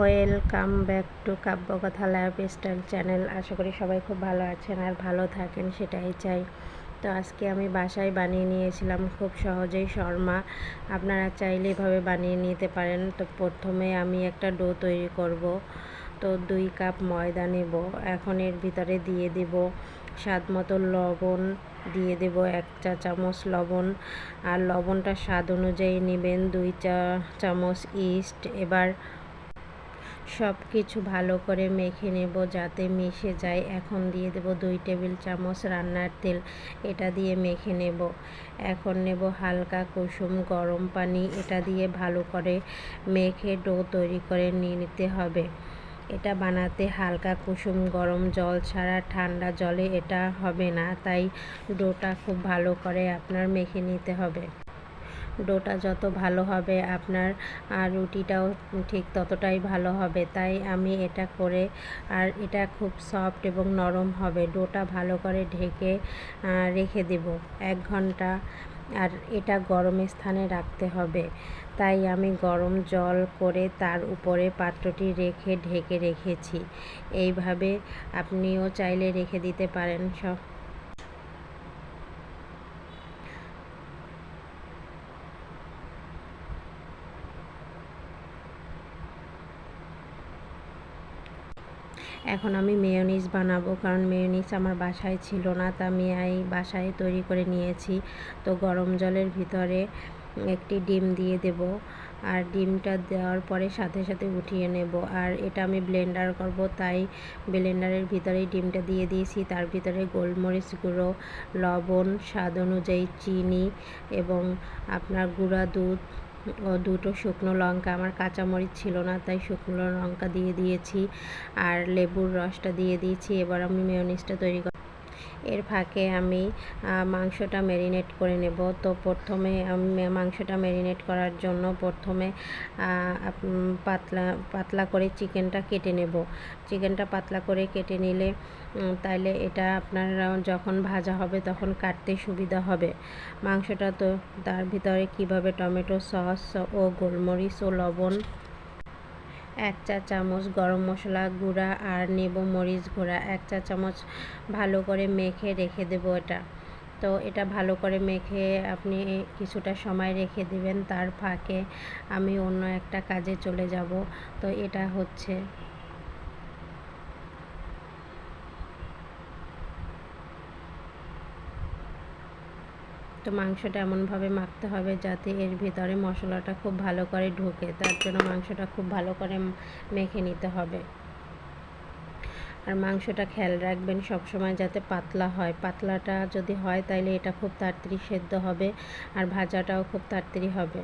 Welcome back to Kabyakatha lifestyle channel আশা করি সবাই খুব ভালো আছেন আর ভালো থাকেন, সেটাই চাই। তো আজকে আমি বাসায় বানিয়ে নিয়েছিলাম খুব সহজেই শর্মা। আপনারা চাইলে এভাবে বানিয়ে নিতে পারেন। তো প্রথমে আমি একটা ডো তৈরি করব। তো দুই কাপ ময়দা নেব। এখন এর ভিতরে দিয়ে দিব স্বাদ মতো লবণ। দিয়ে দেব এক চা চামচ লবণ। আর লবণটা স্বাদ অনুযায়ী নেবেন দুই চা চামচ ইস্ট। এবার সব কিছু ভালো করে মেখে নেব যাতে মিশে যায়। এখন দিয়ে দেব দুই টেবিল চামচ রান্নার তেল, এটা দিয়ে মেখে নেব। এখন নেব হালকা কুসুম গরম পানি, এটা দিয়ে ভালো করে মেখে ডো তৈরি করে নিয়ে নিতে হবে। এটা বানাতে হালকা কুসুম গরম জল ছাড়া ঠান্ডা জলে এটা হবে না, তাই ডোটা খুব ভালো করে আপনার মেখে নিতে হবে। ডোটা যত ভালো হবে আপনার, আর রুটিটাও ঠিক ততটাই ভালো হবে। তাই আমি এটা করে, আর এটা খুব সফট এবং নরম হবে। ডোটা ভালো করে ঢেকে রেখে দেব এক ঘণ্টা। আর এটা গরম স্থানে রাখতে হবে। তাই আমি গরম জল করে তার উপরে পাত্রটি রেখে ঢেকে রেখেছি। এইভাবে আপনিও চাইলে রেখে দিতে পারেন সব। এখন আমি মেয়োনিজ বানাবো, কারণ মেয়োনিজ আমার বাসায় ছিল না, তা আমি এই বাসায় তৈরি করে নিয়েছি। তো গরম জলের ভিতরে একটি ডিম দিয়ে দেব, আর ডিমটা দেওয়ার পরে সাথে সাথে উঠিয়ে নেব। আর এটা আমি ব্লেন্ডার করব, তাই ব্লেন্ডারের ভিতরেই ডিমটা দিয়ে দিয়েছি। তার ভিতরে গোলমরিচ গুঁড়ো, লবণ, স্বাদ অনুযায়ী চিনি এবং আপনার গুঁড়া দুধ দুটো শুকনো লঙ্কা। আমার কাঁচামরিচ ছিল না, তাই শুকনো লঙ্কা দিয়ে দিয়েছি। আর লেবুর রসটা দিয়ে দিয়েছি। এবার আমি মেয়নিজটা তৈরি এর ফাঁকে আমি মাংসটা ম্যারিনেট করে নেব। তো প্রথমে মাংসটা ম্যারিনেট করার জন্য প্রথমে পাতলা পাতলা করে চিকেনটা কেটে নেব। চিকেনটা পাতলা করে কেটে নিলে তাইলে এটা আপনার যখন ভাজা হবে তখন কাটতে সুবিধা হবে। মাংসটা তো তার ভিতরে কীভাবে টমেটো সস ও গোলমরিচ ও লবণ এক চা চামচ গরম মশলা গুঁড়া আর নেব মরিচ গুঁড়া। এক চা চামচ ভালো করে মেখে রেখে দেবো এটা। তো এটা ভালো করে মেখে আপনি কিছুটা সময় রেখে দিবেন, তার ফাঁকে আমি অন্য একটা কাজে চলে যাব। তো এটা হচ্ছে তো মাংসটা এমনভাবে মাখতে হবে যাতে এর ভিতরে মশলাটা খুব ভালো করে ঢোকে, তার জন্য মাংসটা খুব ভালো করে মেখে নিতে হবে। আর মাংসটা খেয়াল রাখবেন সবসময় যাতে পাতলা হয়। পাতলাটা যদি হয় তাহলে এটা খুব তাড়াতাড়ি সেদ্ধ হবে আর ভাজাটাও খুব তাড়াতাড়ি হবে।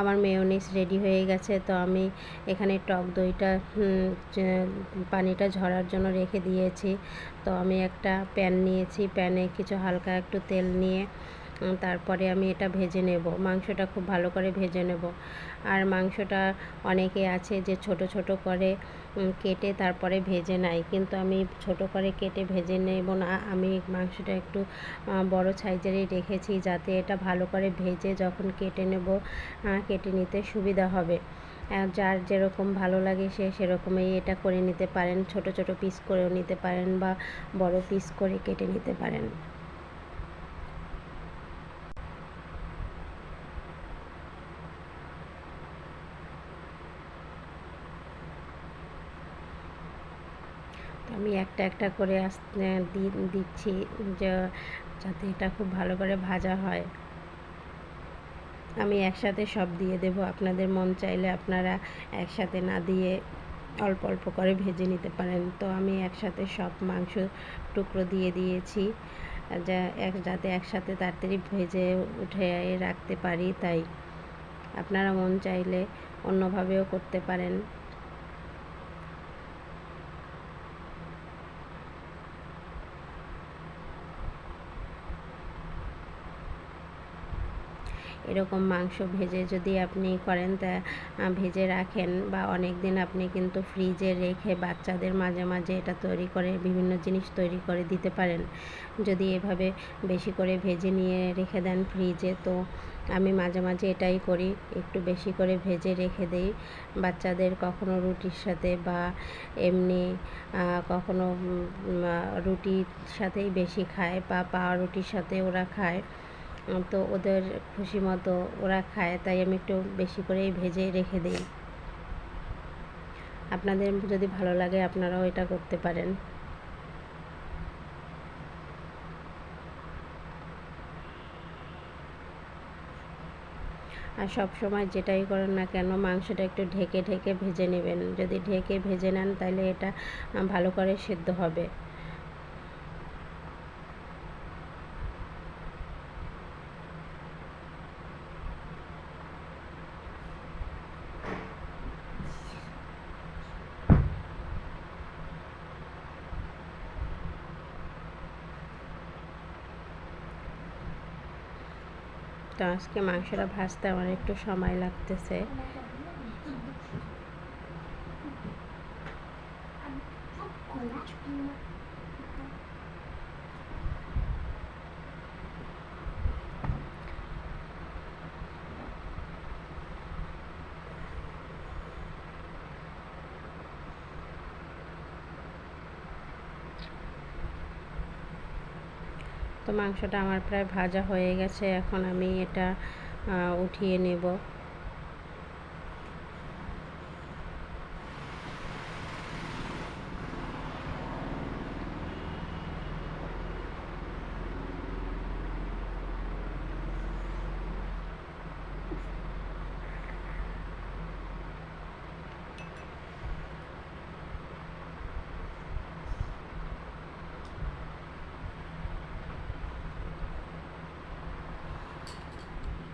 আমার মেয়োনিস রেডি হয়ে গেছে, তো আমি এখানে টক দইটা পানিটা ঝরার জন্য রেখে দিয়েছি। তো আমি একটা প্যান নিয়েছি, প্যানে কিছু হালকা একটু তেল নিয়ে তারপরে আমি এটা ভেজে নেব। মাংসটা খুব ভালো করে ভেজে নেব। আর মাংসটা অনেকে আছে যে ছোট ছোট করে কেটে তারপরে ভেজে নেয়। কিন্তু আমি ছোট করে কেটে ভেজে নেব না। আমি মাংসটা একটু বড় সাইজেরই রেখেছি যাতে এটা ভালো করে ভেজে যখন কেটে নেব কেটে নিতে সুবিধা হবে। যার যেরকম ভালো লাগে সে সেরকমই এটা করে নিতে পারেন। ছোট ছোট পিস করেও নিতে পারেন বা বড় পিস করে কেটে নিতে পারেন। আমি একটা একটা করে আসতে দিচ্ছি যাতে এটা খুব ভালো করে ভাজা হয়। আমি একসাথে সব দিয়ে দেব। আপনাদের মন চাইলে আপনারা একসাথে না দিয়ে অল্প অল্প করে ভেজে নিতে পারেন। তো আমি একসাথে সব মাংস টুকরো দিয়ে দিয়েছি। যা, এক, যাতে একসাথে তাড়াতাড়ি ভেজে উঠে রাখতে পারি, তাই। আপনারা মন চাইলে অন্যভাবেও করতে পারেন। এরকম মাংস ভেজে যদি আপনি করেন তা ভেজে রাখেন বা অনেক দিন আপনি কিন্তু ফ্রিজে রেখে বাচ্চাদের মাঝে মাঝে এটা তৈরি করে, বিভিন্ন জিনিস তৈরি করে দিতে পারেন। যদি এভাবে বেশি করে ভেজে নিয়ে রেখে দেন ফ্রিজে, তো আমি মাঝে মাঝে এটাই করি। একটু বেশি করে ভেজে রেখে দিই। বাচ্চাদের কখনো রুটির সাথে বা এমনি কখনো রুটির সাথেই বেশি খায় বা পাওয়া রুটির সাথে ওরা খায়। তো ওদের খুশি মতো ওরা খায়, তাই আমি একটু বেশি করেই ভেজে রেখে দিই। আপনাদের যদি ভালো লাগে আপনারাও এটা করতে পারেন। আর সব সময় যেটাই করেন না কেন, মাংসটা একটু ঢেকে ঢেকে ভেজে নেবেন। যদি ঢেকে ভেজে নেন, তাহলে এটা ভালো করে সেদ্ধ হবে। তো আজকে মাংসটা ভাজতে আমার একটু সময় লাগতেছে। তো মাংসটা আমার প্রায় ভাজা হয়ে গেছে এখন আমি এটা উঠিয়ে নেব।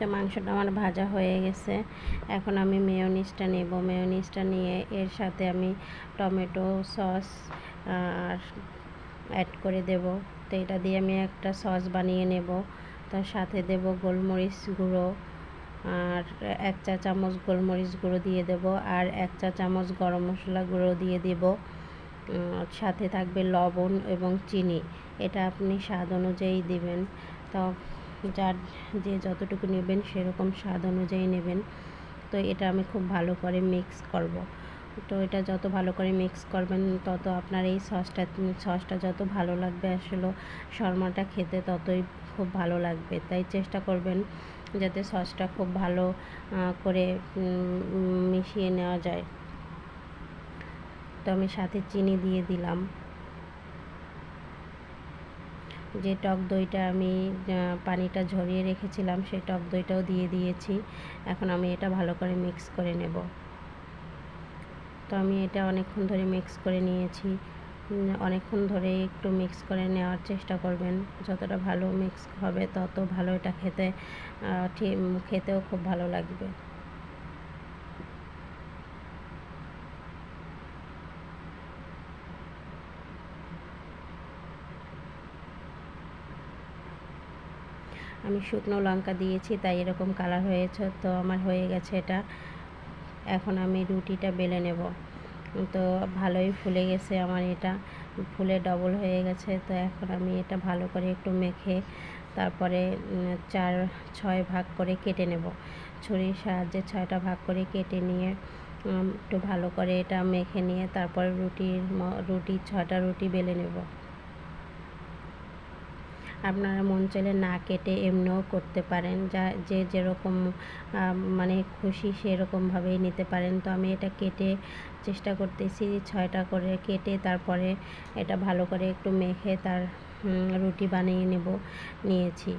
তো মাংসটা আমার ভাজা হয়ে গেছে। এখন আমি মেয়নিসটা নেব। মেয়নিসটা নিয়ে এর সাথে আমি টমেটো সস আর অ্যাড করে দেব। তো এটা দিয়ে আমি একটা সস বানিয়ে নেব। তার সাথে দেব গোলমরিচ গুঁড়ো, আর এক চা চামচ গোলমরিচ গুঁড়ো দিয়ে দেব, আর এক চা চামচ গরম মশলা গুঁড়ো দিয়ে দেব। সাথে থাকবে লবণ এবং চিনি। এটা আপনি স্বাদ অনুযায়ী দিবেন। তো যার যে যতটুকু নেবেন সেরকম স্বাদ অনুযায়ী নেবেন। তো এটা আমি খুব ভালো করে মিক্স করব। তো এটা যত ভালো করে মিক্স করবেন, তত আপনার এই সসটা সসটা যত ভালো লাগবে আসলে শর্মাটা খেতে ততই খুব ভালো লাগবে। তাই চেষ্টা করবেন যাতে সসটা খুব ভালো করে মিশিয়ে নেওয়া যায়। তো আমি সাথে চিনি দিয়ে দিলাম। যে টক দইটা আমি পানিটা ঝরিয়ে রেখেছিলাম, সেই টক দইটাও দিয়ে দিয়েছি। এখন আমি এটা ভালো করে মিক্স করে নেব। তো আমি এটা অনেকক্ষণ ধরে মিক্স করে নিয়েছি। অনেকক্ষণ ধরে একটু মিক্স করে নেওয়ার চেষ্টা করবেন। যতটা ভালো মিক্স হবে, তত ভালো এটা খেতে খেতেও খুব ভালো লাগবে। আমি শুকনো লঙ্কা দিয়েছি, তাই এরকম কালার হয়েছে, তো আমার হয়ে গেছে এটা। এখন আমি রুটিটা বেলে নেব। তো ভালোই ফুলে গেছে আমার এটা। ফুলে ডবল হয়ে গেছে, তো এখন আমি এটা ভালো করে একটু মেখে তারপরে চার, ছয় ভাগ করে কেটে নেব। ছুরির সাহায্যে ছয়টা ভাগ করে কেটে নিয়ে একটু ভালো করে এটা মেখে নিয়ে তারপরে রুটির রুটি ছটা রুটি বেলে নেব। আপনারা মন চাইলে না কেটে এমনিও করতে পারেন। যা, যে যেরকম মানে খুশি সেরকমভাবেই নিতে পারেন। তো আমি এটা কেটে চেষ্টা করতেছি ছয়টা করে কেটে তারপরে এটা ভালো করে একটু মেখে তার রুটি বানিয়ে নেব, নিয়েছি।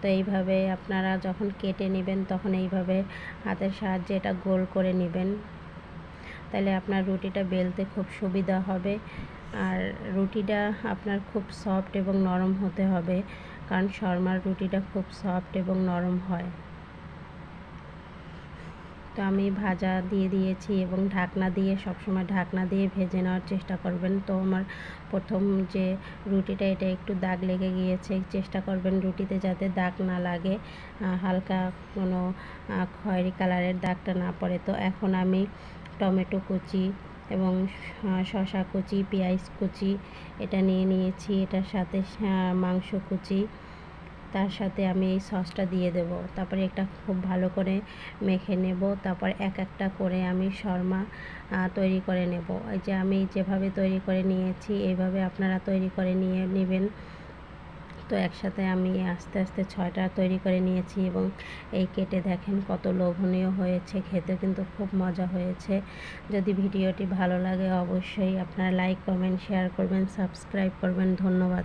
তো এইভাবে আপনারা যখন কেটে নেবেন তখন এইভাবে হাতের সাহায্যে এটা গোল করে নেবেন। তাহলে আপনার রুটিটা বেলতে খুব সুবিধা হবে। আর রুটিটা আপনার খুব সফট এবং নরম হতে হবে, কারণ শর্মার রুটিটা খুব সফট এবং নরম হয়। তো আমি ভাজা দিয়ে দিয়েছি এবং ঢাকনা দিয়ে, সবসময় ঢাকনা দিয়ে ভেজে নেওয়ার চেষ্টা করবেন। তো আমার প্রথম যে রুটিটা, এটা একটু দাগ লেগে গিয়েছে, চেষ্টা করবেন রুটিতে যাতে দাগ না লাগে হালকা কোনো খয়েরি কালারের দাগটা না পড়ে। তো এখন আমি টমেটো কুচি এবং শশা কুচি, পেঁয়াজ কুচি এটা নিয়ে নিয়েছি। এটার সাথে মাংস কুচি। তার সাথে আমি এই সসটা দিয়ে দেব। তারপরে এটা খুব ভালো করে মেখে নেব। তারপর এক একটা করে আমি শর্মা তৈরি করে নেব। এই যে আমি যেভাবে তৈরি করে নিয়েছি, এইভাবে আপনারা তৈরি করে নিয়ে নেবেন। তো একসাথে আমি আস্তে আস্তে ছয়টা তৈরি করে নিয়েছি এবং এই কেটে দেখেন কত লোভনীয় হয়েছে খেতে কিন্তু খুব মজা হয়েছে। যদি ভিডিওটি ভালো লাগে অবশ্যই আপনারা লাইক, কমেন্ট, শেয়ার করবেন, সাবস্ক্রাইব করবেন। ধন্যবাদ।